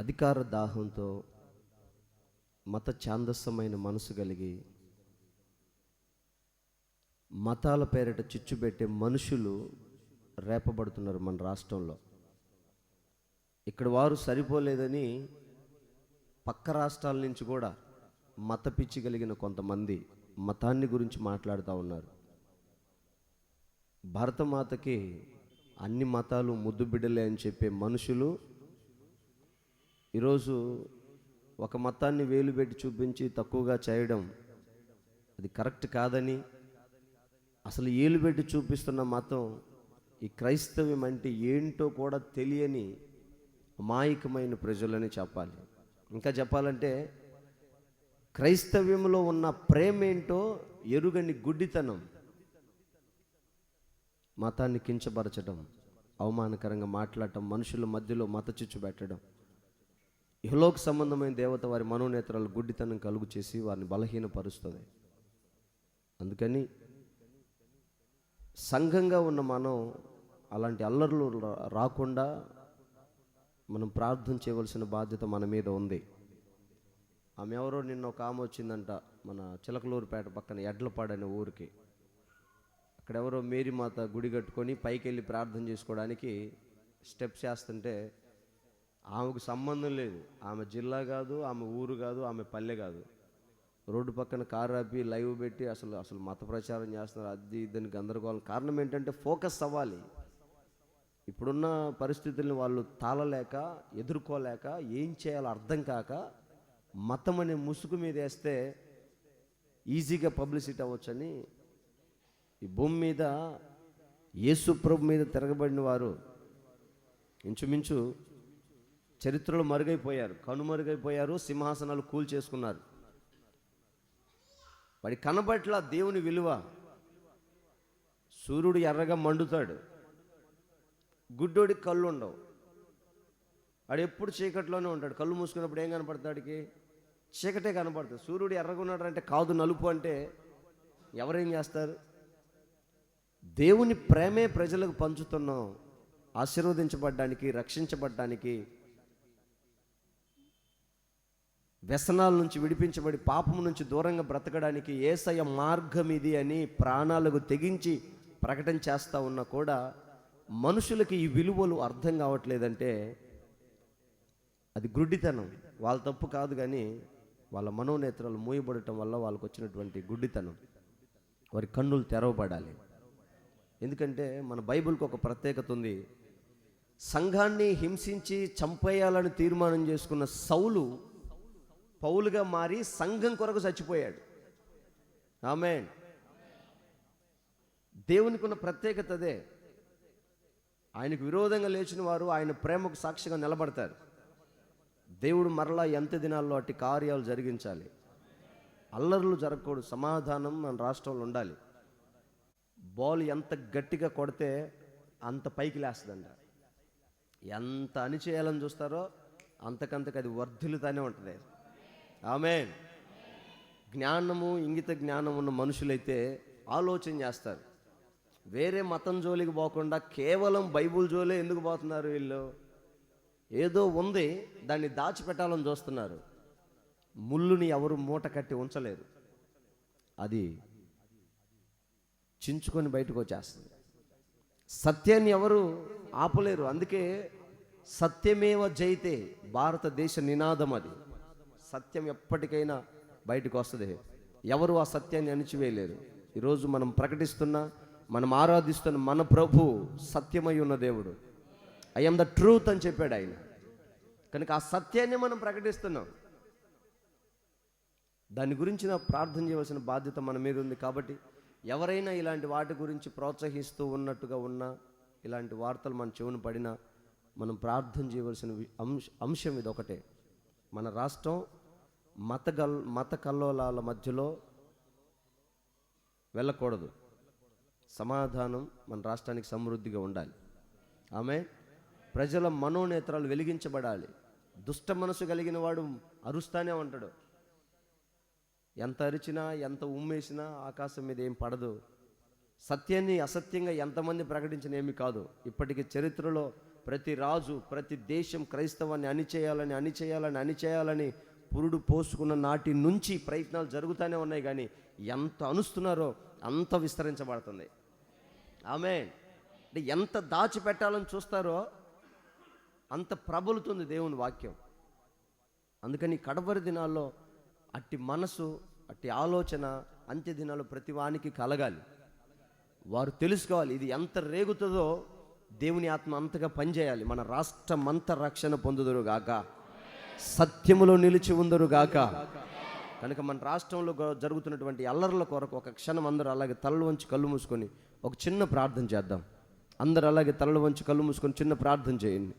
అధికార దాహంతో మత ఛాందస్సమైన మనసు కలిగి మతాల పేరిట చిచ్చు పెట్టే మనుషులు రేపబడుతున్నారు మన రాష్ట్రంలో. ఇక్కడ వారు సరిపోలేదని పక్క రాష్ట్రాల నుంచి కూడా మత పిచ్చి కలిగిన కొంతమంది మతాన్ని గురించి మాట్లాడుతూ ఉన్నారు. భరతమాతకి అన్ని మతాలు ముద్దు బిడ్డలే అని చెప్పే మనుషులు ఈరోజు ఒక మతాన్ని వేలు పెట్టి చూపించి తక్కువగా చేయడం అది కరెక్ట్ కాదని అసలు ఏలు పెట్టి చూపిస్తున్న మతం ఈ క్రైస్తవ్యం అంటే ఏంటో కూడా తెలియని అమాయకమైన ప్రజలని చెప్పాలి. ఇంకా చెప్పాలంటే క్రైస్తవ్యంలో ఉన్న ప్రేమ ఏంటో ఎరుగని గుడ్డితనం మతాన్ని కించపరచడం అవమానకరంగా మాట్లాడటం మనుషుల మధ్యలో మత చిచ్చు పెట్టడం ఇహలోక సంబంధమైన దేవత వారి మనోనేత్రాలు గుడ్డితనం కలుగు చేసి వారిని బలహీనపరుస్తుంది. అందుకని సంఘంగా ఉన్న మనం అలాంటి అల్లర్లు రా- రాకుండా మనం ప్రార్థన చేయవలసిన బాధ్యత మన మీద ఉంది. ఆమె ఎవరో నిన్న ఒక ఆమె వచ్చిందంట మన చిలకలూరుపేట పక్కన ఎడ్లపాడనే ఊరికి. అక్కడ ఎవరో మేరీ మాత గుడి కట్టుకొని పైకి వెళ్ళి ప్రార్థన చేసుకోవడానికి స్టెప్స్ చేస్తుంటే ఆమెకు సంబంధం లేదు. ఆమె జిల్లా కాదు ఆమె ఊరు కాదు ఆమె పల్లె కాదు. రోడ్డు పక్కన కారు ఆపి లైవ్ పెట్టి అసలు అసలు మత ప్రచారం చేస్తున్నారు. అది ఇదని గందరగోళం. కారణం ఏంటంటే ఫోకస్ అవ్వాలి. ఇప్పుడున్న పరిస్థితుల్ని వాళ్ళు తాళలేక ఎదుర్కోలేక ఏం చేయాలో అర్థం కాక మతం అనే ముసుగు మీద వేస్తే ఈజీగా పబ్లిసిటీ అవ్వచ్చని ఈ భూమి మీద యేసు ప్రభు మీద తిరగబడిన వారు ఇంచుమించు చరిత్రలో మరుగైపోయారు. కనుమరుగైపోయారు సింహాసనాలు కూల్ చేసుకున్నారు. వాడి కనబట్ల దేవుని విలువ. సూర్యుడు ఎర్రగా మండుతాడు. గుడ్డోడికి కళ్ళు ఉండవు వాడు ఎప్పుడు చీకట్లోనే ఉంటాడు. కళ్ళు మూసుకున్నప్పుడు ఏం కనపడతాడికి చీకటే కనపడుతుంది. సూర్యుడు ఎర్రగా ఉన్నాడు అంటే కాదు నలుపు అంటే ఎవరేం చేస్తారు? దేవుని ప్రేమే ప్రజలకు పంచుతున్నాం. ఆశీర్వదించబడ్డానికి రక్షించబడ్డానికి వ్యసనాల నుంచి విడిపించబడి పాపం నుంచి దూరంగా బ్రతకడానికి ఏసయ మార్గం ఇది అని ప్రాణాలకు తెగించి ప్రకటన చేస్తూ ఉన్నా కూడా మనుషులకి ఈ విలువలు అర్థం కావట్లేదంటే అది గుడ్డితనం. వాళ్ళ తప్పు కాదు కానీ వాళ్ళ మనోనేత్రాలు మూయబడటం వల్ల వాళ్ళకు వచ్చినటువంటి గుడ్డితనం. వారి కన్నులు తెరవబడాలి. ఎందుకంటే మన బైబిల్కి ఒక ప్రత్యేకత ఉంది. సంఘాన్ని హింసించి చంపేయాలని తీర్మానం చేసుకున్న సౌలు పౌలుగా మారి సంఘం కొరకు చచ్చిపోయాడు. ఆమె దేవునికి ఉన్న ప్రత్యేకత అదే. ఆయనకు విరోధంగా లేచిన వారు ఆయన ప్రేమకు సాక్షిగా నిలబడతారు. దేవుడు మరలా ఎంత దినాల్లో అట్టి కార్యాలు జరిగించాలి? అల్లర్లు జరగకూడదు సమాధానం మన రాష్ట్రంలో ఉండాలి. బాల్ ఎంత గట్టిగా కొడితే అంత పైకి లేస్తుందంట. ఎంత అని చేయాలని చూస్తారో అంతకంతకు అది వర్ధిల్లుతానే ఉంటుంది. ఆమె జ్ఞానము ఇంగిత జ్ఞానం ఉన్న మనుషులైతే ఆలోచన చేస్తారు. వేరే మతం జోలికి పోకుండా కేవలం బైబుల్ జోలే ఎందుకు పోతున్నారు వీళ్ళు? ఏదో ఉంది దాన్ని దాచిపెట్టాలని చూస్తున్నారు. ముళ్ళుని ఎవరు మూట కట్టి ఉంచలేరు. అది చించుకొని బయటకు వచ్చేస్తుంది. సత్యాన్ని ఎవరు ఆపలేరు. అందుకే సత్యమేవ జైతే భారతదేశ నినాదం అది. సత్యం ఎప్పటికైనా బయటకు వస్తుంది. ఎవరు ఆ సత్యాన్ని అణిచివేయలేరు. ఈరోజు మనం ప్రకటిస్తున్న మనం ఆరాధిస్తున్న మన ప్రభు సత్యమై ఉన్న దేవుడు. ఐఎమ్ ద ట్రూత్ అని చెప్పాడు ఆయన. కనుక ఆ సత్యాన్ని మనం ప్రకటిస్తున్నాం. దాని గురించిన ప్రార్థన చేయవలసిన బాధ్యత మన మీద ఉంది కాబట్టి ఎవరైనా ఇలాంటి వాటి గురించి ప్రోత్సహిస్తూ ఉన్నట్టుగా ఉన్నా ఇలాంటి వార్తలు మన చెవున పడినా మనం ప్రార్థన చేయవలసిన వి- అంశం ఇది ఒకటే మన రాష్ట్రం మత గల్ మత కల్లోలాల మధ్యలో వెళ్ళకూడదు. సమాధానం మన రాష్ట్రానికి సమృద్ధిగా ఉండాలి. ఆమె ప్రజల మనోనేత్రాలు వెలిగించబడాలి. దుష్ట మనసు కలిగిన వాడు అరుస్తానే ఉంటాడు. ఎంత అరిచినా ఎంత ఉమ్మేసినా ఆకాశం మీద ఏం పడదు. సత్యాన్ని అసత్యంగా ఎంతమంది ప్రకటించిన ఏమి కాదు. ఇప్పటికీ చరిత్రలో ప్రతి రాజు ప్రతి దేశం క్రైస్తవాన్ని అణిచేయాలని అణిచేయాలని అణిచేయాలని పురుడు పోసుకున్న నాటి నుంచి ప్రయత్నాలు జరుగుతూనే ఉన్నాయి కానీ ఎంత అనుస్తున్నారో అంత విస్తరించబడుతుంది. ఆమె అంటే ఎంత దాచిపెట్టాలని చూస్తారో అంత ప్రబలుతుంది దేవుని వాక్యం. అందుకని కడవరి దినాల్లో అట్టి మనసు అట్టి ఆలోచన అంత్య దినాలు ప్రతి వానికి కలగాలి. వారు తెలుసుకోవాలి ఇది ఎంత రేగుతుందో దేవుని ఆత్మ అంతగా పనిచేయాలి. మన రాష్ట్రం అంత రక్షణ పొందుదురు గాక సత్యములో నిలిచి ఉందరు గాక. కనుక మన రాష్ట్రంలో గ- జరుగుతున్నటువంటి అల్లర్ల కొరకు ఒక క్షణం అందరూ అలాగే తలలు వంచి కళ్ళు మూసుకొని ఒక చిన్న ప్రార్థన చేద్దాం. అందరూ అలాగే తలలు వంచి కళ్ళు మూసుకొని చిన్న ప్రార్థన చేయండి.